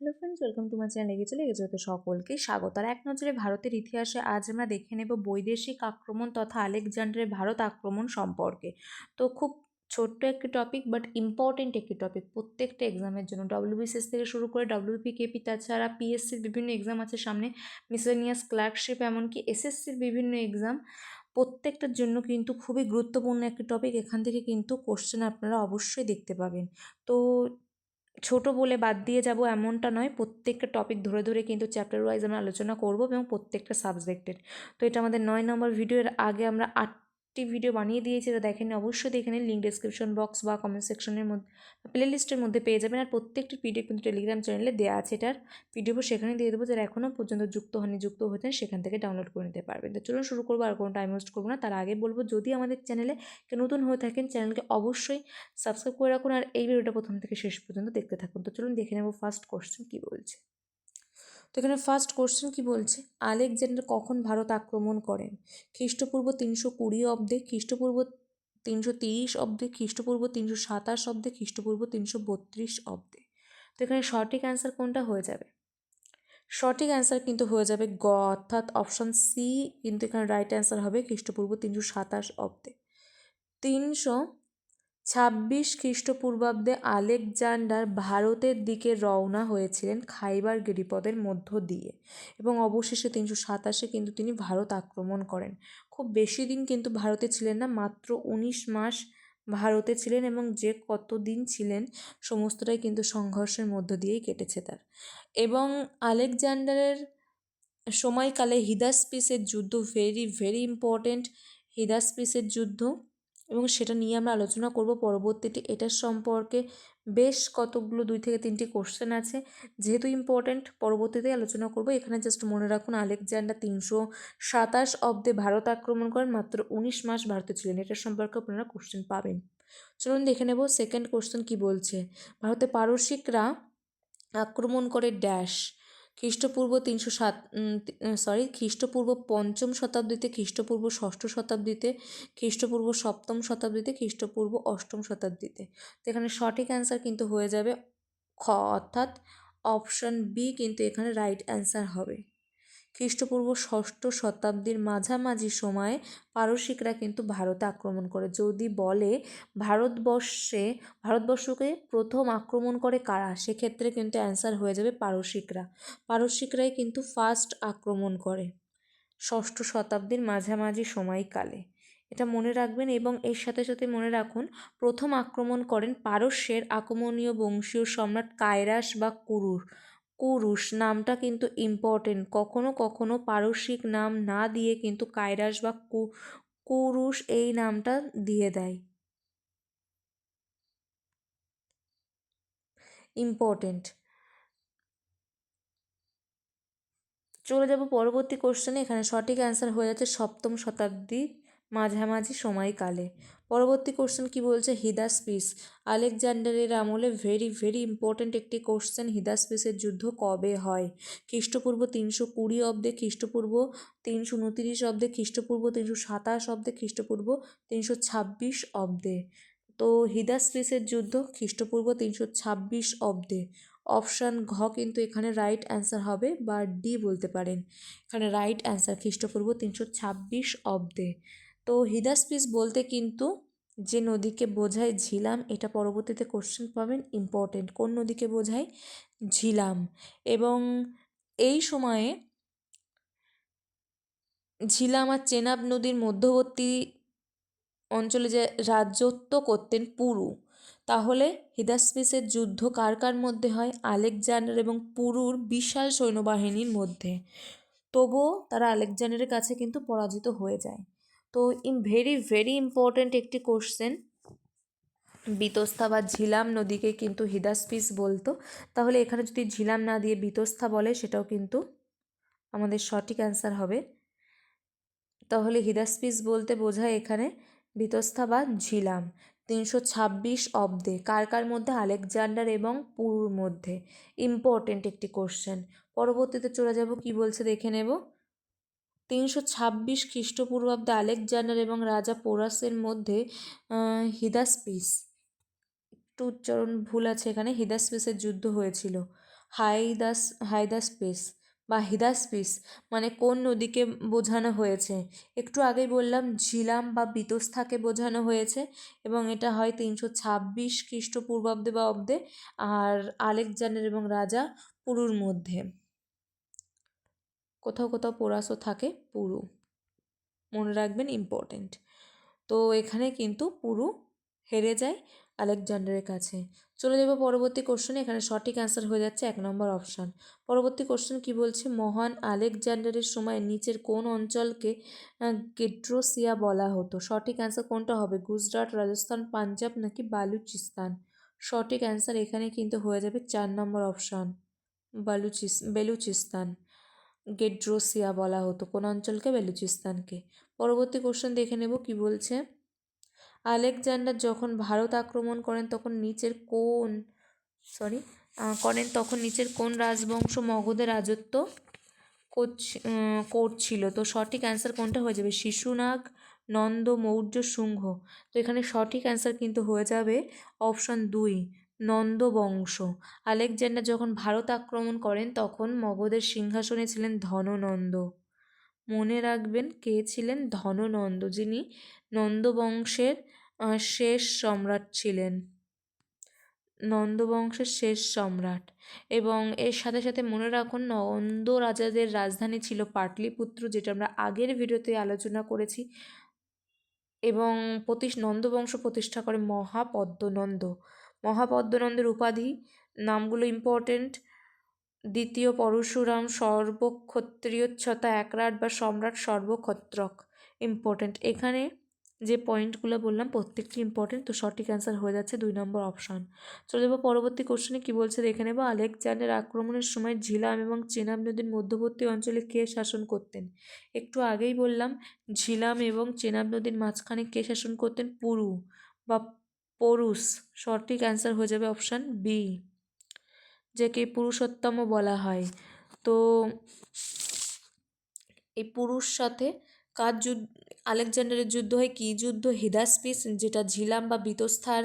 Hello friends welcome to my channel লেগে চলে তো সকলকে স্বাগত। আর এক নজরে ভারতের ইতিহাসে আজ আমরা দেখে নেব বৈদেশিক আক্রমণ তথা আলেকজান্ডারের ভারত আক্রমণ সম্পর্কে। তো খুব ছোট্ট একটি টপিক বাট ইম্পর্টেন্ট একটি টপিক প্রত্যেকটা এক্সামের জন্য ডব্লিউবিসিএস থেকে শুরু করে ডব্লিউপিকেপি তাছাড়া পিএসসির বিভিন্ন এক্সাম আছে সামনে। মিসেলিনিয়াস ক্লার্কশিপ এমনকি এসএসসির বিভিন্ন এক্সাম প্রত্যেকটার জন্য কিন্তু খুবই গুরুত্বপূর্ণ একটি টপিক এখান থেকে কিন্তু কোশ্চেন আপনারা অবশ্যই দেখতে পাবেন। তো ছোট বলে বাদ দিয়ে যাব এমনটা নয়। প্রত্যেকটা টপিক ধরে ধরে কিন্তু চ্যাপ্টার ওয়াইজ আমরা আলোচনা করব এবং প্রত্যেকটা সাবজেক্টের তো এটা আমাদের নয় নম্বর ভিডিওর আগে আমরা আটটি ভিডিও বানিয়ে দিয়েছি এটা দেখেন অবশ্যই দেখে নিন লিঙ্ক ডিসক্রিপশন বক্স বা কমেন্ট সেকশনের মধ্যে প্লে লিস্টের মধ্যে পেয়ে যাবেন। আর প্রত্যেকটি পিডিএফ কিন্তু টেলিগ্রাম চ্যানেলে দেওয়া আছে। এটার পিডিএফ সেখানে দিয়ে দেবো। যারা এখনও পর্যন্ত যুক্ত হয়নি যুক্ত হয়েছেন, সেখান থেকে ডাউনলোড করে নিতে পারবেন। তো চলুন শুরু করব। আর কোনো টাইম ওয়েস্ট করব না। তার আগে বলব, যদি আমাদের চ্যানেলে নতুন হয়ে থাকেন চ্যানেলকে অবশ্যই সাবস্ক্রাইব করে রাখুন। আর এই ভিডিওটা প্রথম থেকে শেষ পর্যন্ত দেখতে থাকুন। তো চলুন দেখে নেব ফার্স্ট কোশ্চেন কী বলছে। তো এখানে ফার্স্ট কোশ্চেন কী বলছে? আলেকজান্ডার কখন ভারত আক্রমণ করেন? খ্রিস্টপূর্ব তিনশো কুড়ি অব্দে, খ্রিস্টপূর্ব তিনশো তিরিশ অব্দে, খ্রিস্টপূর্ব তিনশো সাতাশ অব্দে, খ্রিস্টপূর্ব তিনশো বত্রিশ অব্দে। তো এখানে সঠিক অ্যান্সার কোনটা হয়ে যাবে? সঠিক অ্যান্সার কিন্তু হয়ে যাবে গ, অর্থাৎ অপশান সি কিন্তু এখানে রাইট অ্যান্সার হবে খ্রিস্টপূর্ব তিনশো সাতাশ অব্দে। তিনশো ছাব্বিশ খ্রিস্টপূর্বাব্দে আলেকজান্ডার ভারতের দিকে রওনা হয়েছিলেন খাইবার গিরিপদের মধ্য দিয়ে এবং অবশেষে তিনশো সাতাশে কিন্তু তিনি ভারত আক্রমণ করেন। খুব বেশি দিন কিন্তু ভারতে ছিলেন না, মাত্র উনিশ মাস ভারতে ছিলেন এবং যে কতদিন ছিলেন সমস্তটাই কিন্তু সংঘর্ষের মধ্য দিয়েই কেটেছে তার। এবং আলেকজান্ডারের সময়কালে হিদাসপিসের যুদ্ধ ভেরি ভেরি ইম্পর্ট্যান্ট হিদাসপিসের যুদ্ধ এবং সেটা নিয়ে আমরা আলোচনা করব পরবর্তীতে। এটার সম্পর্কে বেশ কতগুলো দুই থেকে তিনটি কোশ্চেন আছে। যেহেতু ইম্পর্ট্যান্ট পরবর্তীতে আলোচনা করব। এখানে জাস্ট মনে রাখুন, আলেকজান্ডার তিনশো সাতাশ অব্দে ভারত আক্রমণ করেন। মাত্র উনিশ মাস ভারতে ছিলেন। এটার সম্পর্কে আপনারা কোশ্চেন পাবেন। চলুন দেখে নেব সেকেন্ড কোশ্চেন কি বলছে? ভারতে পারসিকরা আক্রমণ করে ড্যাশ খ্রিস্টপূর্ব তিনশো সাত সরি খ্রিস্টপূর্ব পঞ্চম শতাব্দীতে, খ্রিস্টপূর্ব ষষ্ঠ শতাব্দীতে, খ্রিস্টপূর্ব সপ্তম শতাব্দীতে, খ্রিস্টপূর্ব অষ্টম শতাব্দীতে। তো এখানে সঠিক অ্যান্সার কিন্তু হয়ে যাবে খ, অর্থাৎ অপশান বি কিন্তু এখানে রাইট অ্যান্সার হবে। খ্রিস্টপূর্ব ষষ্ঠ শতাব্দীর মাঝামাঝি সময়ে পারসিকরা কিন্তু ভারতে আক্রমণ করে। যদি বলে ভারতবর্ষে, ভারতবর্ষকে প্রথম আক্রমণ করে কারা? সেক্ষেত্রে কিন্তু অ্যান্সার হয়ে যাবে পারসিকরা। পারসিকরাই কিন্তু ফার্স্ট আক্রমণ করে ষষ্ঠ শতাব্দীর মাঝামাঝি সময়কালে এটা মনে রাখবেন এবং এর সাথে সাথে মনে রাখুন, প্রথম আক্রমণ করেন পারস্যের আক্রমণীয় বংশীয় সম্রাট কায়রাস বা কুরুর। কুরুশ নামটা কিন্তু ইম্পর্টেন্ট কখনো কখনো পারসিক নাম না দিয়ে কিন্তু কায়রাস বা কু, কুরুশ এই নামটা দিয়ে দেয়। ইম্পর্টেন্ট চলে যাব পরবর্তী কোশ্চেনে এখানে সঠিক অ্যান্সার হয়ে যাচ্ছে সপ্তম শতাব্দীর মাঝামাঝি সময়কালে পরবর্তী কোশ্চেন কি বলছে? হিদা স্পিস আলেকজান্ডারের আমলে ভেরি ভেরি ইম্পর্ট্যান্ট একটি কোশ্চেন হিদা স্পিসের যুদ্ধ কবে হয়? খ্রিস্টপূর্ব তিনশো কুড়ি অব্দে খ্রিস্টপূর্ব তিনশো উনতিরিশ অব্দে খ্রিস্টপূর্ব তিনশো সাতাশ অব্দে খ্রিস্টপূর্ব তিনশো ছাব্বিশ অব্দে। তো হিদা স্পিসের যুদ্ধ খ্রিস্টপূর্ব তিনশো ছাব্বিশ অব্দে। অপশান ঘ কিন্তু এখানে রাইট অ্যান্সার হবে বা ডি বলতে পারেন। এখানে রাইট অ্যান্সার খ্রিস্টপূর্ব তিনশো ছাব্বিশ অব্দে। তো হিদাসপিস বলতে কিন্তু যে নদীকে বোঝায় ঝিলাম, এটা পরবর্তীতে কোশ্চেন পাবেন ইম্পর্টেন্ট কোন নদীকে বোঝায়? ঝিলাম। এবং এই সময়ে ঝিলাম আর চেনাব নদীর মধ্যবর্তী অঞ্চলে যে রাজ্যত্ব করতেন পুরু, তাহলে হিদাসপিসের যুদ্ধ কার কার মধ্যে হয়? আলেকজান্ডার এবং পুরুর বিশাল সৈন্যবাহিনীর মধ্যে। তবুও তারা আলেকজান্ডারের কাছে কিন্তু পরাজিত হয়ে যায়। তো ইম ভেরি ভেরি ইম্পর্ট্যান্ট একটি কোশ্চেন বিতস্থা বা ঝিলাম নদীকে কিন্তু হিদাসপিস বলতো। তাহলে এখানে যদি ঝিলাম না দিয়ে বিতস্থা বলে, সেটাও কিন্তু আমাদের সঠিক অ্যান্সার হবে। তাহলে হিদাসপিস বলতে বোঝায় এখানে বিতস্থা বা ঝিলাম। তিনশো ছাব্বিশ অব্দে, কার কার মধ্যে? আলেকজান্ডার এবং পুরুর মধ্যে। ইম্পর্টেন্ট একটি কোশ্চেন পরবর্তীতে চলে যাব, কি বলছে দেখে নেব। তিনশো ছাব্বিশ খ্রিস্টপূর্বাব্দে আলেকজান্ডার এবং রাজা পোরাসের মধ্যে হিদাসপিস। একটু উচ্চারণ ভুল আছে এখানে, হিদাসপিসের যুদ্ধ হয়েছিল। হাইদাস, হাইদাসপিস বা হিদাসপিস মানে কোন নদীকে বোঝানো হয়েছে? একটু আগেই বললাম, ঝিলাম বা বিতস্থাকে বোঝানো হয়েছে এবং এটা হয় তিনশো ছাব্বিশ খ্রিস্টপূর্বাব্দে বা অব্দে, আর আলেকজান্ডার এবং রাজা পুরুর মধ্যে। কোথাও কোথাও পোরাসও থাকে পুরু। মনে রাখবেন ইম্পর্টেন্ট তো এখানে কিন্তু পুরু হেরে যায় আলেকজান্ডারের কাছে। চলে যাব পরবর্তী কোশ্চেনে এখানে সঠিক অ্যান্সার হয়ে যাচ্ছে এক নম্বর অপশান পরবর্তী কোশ্চেন কি বলছে? মহান আলেকজান্ডারের সময় নিচের কোন অঞ্চলকে গেড্রোসিয়া বলা হতো? সঠিক অ্যান্সার কোনটা হবে? গুজরাট, রাজস্থান, পাঞ্জাব নাকি বালুচিস্তান? সঠিক অ্যান্সার এখানে কিন্তু হয়ে যাবে চার নম্বর অপশান বালুচিস, বেলুচিস্তান। গেড্রোসিয়া বলা হতো কোন অঞ্চলকে? বেলুচিস্তানকে। পরবর্তী কোশ্চেন দেখে নেব কি বলছে। আলেকজান্ডার যখন ভারত আক্রমণ করেন তখন নিচের কোন সরি করেন তখন নিচের কোন রাজবংশ মগধের রাজত্ব করছিল? তো সঠিক অ্যান্সার কোনটা হয়ে যাবে? শিশুনাগ, নন্দ, মৌর্য শুঙ্ঘ তো এখানে সঠিক অ্যান্সার কিন্তু হয়ে যাবে অপশন দুই। নন্দ বংশ আলেকজান্ডার যখন ভারত আক্রমণ করেন, তখন মগধের সিংহাসনে ছিলেন ধননন্দ। মনে রাখবেন কে ছিলেন? ধননন্দ, যিনি নন্দবংশের শেষ সম্রাট ছিলেন। নন্দবংশের শেষ সম্রাট। এবং এর সাথে সাথে মনে রাখুন, নন্দ রাজাদের রাজধানী ছিল পাটলিপুত্র, যেটা আমরা আগের ভিডিওতে আলোচনা করেছি। এবং প্রতি নন্দবংশ প্রতিষ্ঠা করে মহাপদ্মনন্দ। মহাপদ্মনন্দের উপাধি, নামগুলো ইম্পর্টেন্ট দ্বিতীয় পরশুরাম সর্বক্ষত্রিয়চ্ছতা একরাট বা সম্রাট সর্বক্ষত্রক ইম্পর্টেন্ট এখানে যে পয়েন্টগুলো বললাম, প্রত্যেকটি ইম্পর্টেন্ট তো সঠিক অ্যান্সার হয়ে যাচ্ছে দুই নম্বর অপশান চলে যাব পরবর্তী কোশ্চেনে কী বলছে দেখে নেব। আলেকজান্ডার আক্রমণের সময় ঝিলাম এবং চেনাব নদীর মধ্যবর্তী অঞ্চলে কে শাসন করতেন? একটু আগেই বললাম, ঝিলাম এবং চেনাব নদীর মাঝখানে কে শাসন করতেন? পুরু বা পরুষ সঠিক অ্যান্সার হয়ে যাবে অপশান বি, যাকে পুরুষোত্তম বলা হয়। তো এই পুরুষ সাথে কার যুদ্ধ, আলেকজান্ডারের যুদ্ধ হয় কী যুদ্ধ? হিদাসপিস, যেটা ঝিলাম বা বিতস্থার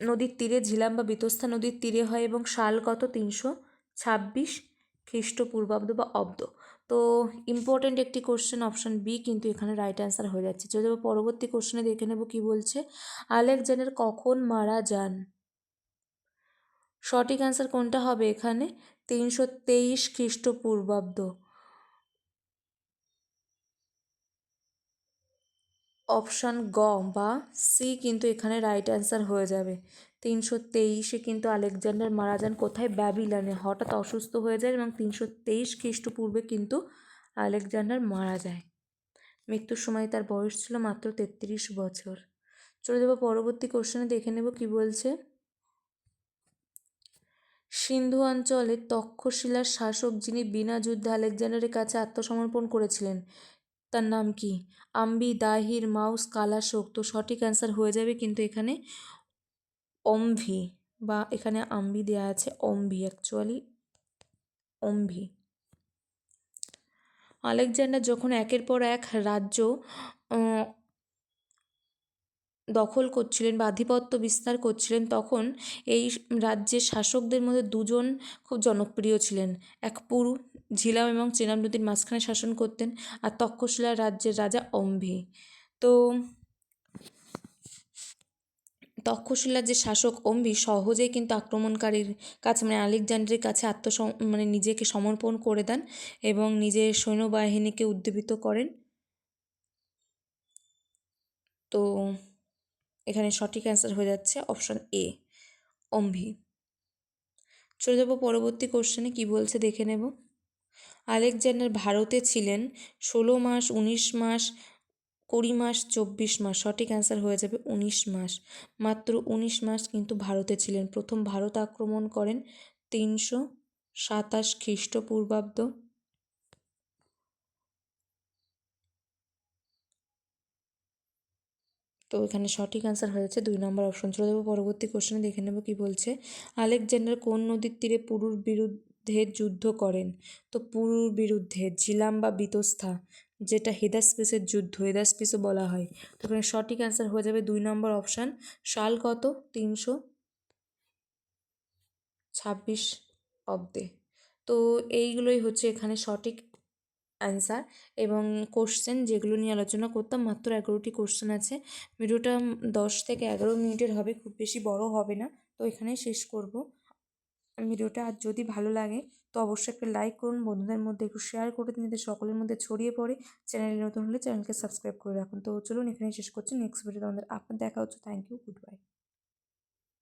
নদীর তীরে, ঝিলাম বা বিতস্থা নদীর তীরে হয় এবং সাল কত? তিনশো ছাব্বিশ খ্রিস্টপূর্বাব্দ বা অব্দ। তো ইম্পর্টেন্ট একটি কোশ্চেন অপশান বি কিন্তু এখানে রাইট অ্যান্সার হয়ে যাচ্ছে। চলে যাব পরবর্তী কোশ্চেনে দেখে নেব কি বলছে। আলেকজান্ডার কখন মারা যান? সঠিক অ্যান্সার কোনটা হবে এখানে? তিনশো তেইশ খ্রিস্টপূর্বাব্দ। অপশান গ বা সি কিন্তু এখানে রাইট অ্যান্সার হয়ে যাবে। তিনশো তেইশে কিন্তু আলেকজান্ডার মারা যান কোথায়? ব্যাবিলনে। হঠাৎ অসুস্থ হয়ে যায় এবং তিনশো তেইশ খ্রিস্টপূর্বে কিন্তু আলেকজান্ডার মারা যায়। মৃত্যুর সময় তার বয়স ছিল মাত্র তেত্রিশ বছর। চলে যাব পরবর্তী কোশ্চেনে, দেখে নেব কি বলছে। সিন্ধু অঞ্চলে তক্ষশিলার শাসক যিনি বিনা যুদ্ধে আলেকজান্ডারের কাছে আত্মসমর্পণ করেছিলেন, তার নাম কি? আম্বি দাহির মাউস কালাশোক তো সঠিক অ্যান্সার হয়ে যাবে কিন্তু এখানে অম্ভি বা এখানে আম্বি দেওয়া আছে অম্ভি অ্যাকচুয়ালি অম্ভি। আলেকজান্ডার যখন একের পর এক রাজ্য দখল করছিলেন বা আধিপত্য বিস্তার করছিলেন, তখন এই রাজ্যের শাসকদের মধ্যে দুজন খুব জনপ্রিয় ছিলেন। এক পুরু ঝিলাম এবং চেনাব নদীর মাঝখানে শাসন করতেন আর তক্ষশিলা রাজ্যের রাজা অম্ভি। তো তক্ষশিলার যে শাসক অম্বি সহজেই কিন্তু আক্রমণকারীর কাছে মানে আলেকজান্ডারের কাছে আত্মসম মানে নিজেকে সমর্পণ করে দেন এবং নিজের সৈন্যবাহিনীকে উদ্দীপিত করেন। তো এখানে সঠিক অ্যান্সার হয়ে যাচ্ছে অপশান এ অম্ভি চলে যাব পরবর্তী কোশ্চেনে কী বলছে দেখে নেব। আলেকজান্ডার ভারতে ছিলেন ষোলো মাস, উনিশ মাস কুড়ি মাস, চব্বিশ মাস, সঠিক অ্যান্সার হয়ে যাবে উনিশ মাস। মাত্র উনিশ মাস কিন্তু ভারতে ছিলেন। প্রথম ভারত আক্রমণ করেন তিনশো সাতাশ খ্রিস্টপূর্বাব্দ। তো এখানে সঠিক অ্যান্সার হয়েছে দুই নম্বর অপশন চলে যাব পরবর্তী কোশ্চেনে দেখে নেব কী বলছে। আলেকজান্ডার কোন নদীর তীরে পুরুর বিরুদ্ধে যুদ্ধ করেন? তো পুরুর বিরুদ্ধে ঝিলাম বা বিতস্থা। যেটা হেদাসপিসের যুদ্ধ, হেদাসপিসও বলা হয়। তো এখানে সঠিক অ্যান্সার হয়ে যাবে দুই নম্বর অপশান সাল কত? তিনশো ছাব্বিশ অব্দে। তো এইগুলোই হচ্ছে এখানে সঠিক অ্যান্সার এবং কোশ্চেন যেগুলো নিয়ে আলোচনা করতাম, মাত্র এগারোটি কোশ্চেন আছে। ভিডিওটা দশ থেকে এগারো মিনিটের হবে, খুব বেশি বড় হবে না। তো এখানেই শেষ করব। ভিডিওটা আর যদি ভালো লাগে, তো অবশ্যই একটা লাইক করুন, বন্ধুদের মধ্যে একটু শেয়ার করে দিন, যাতে সকলের মধ্যে ছড়িয়ে পড়ে। চ্যানেলে নতুন হলে চ্যানেলকে সাবস্ক্রাইব করে রাখুন। তো চলুন, এখানেই শেষ করছি। নেক্সট ভিডিওতে আমাদের আপনার দেখা হচ্ছে। Thank you good bye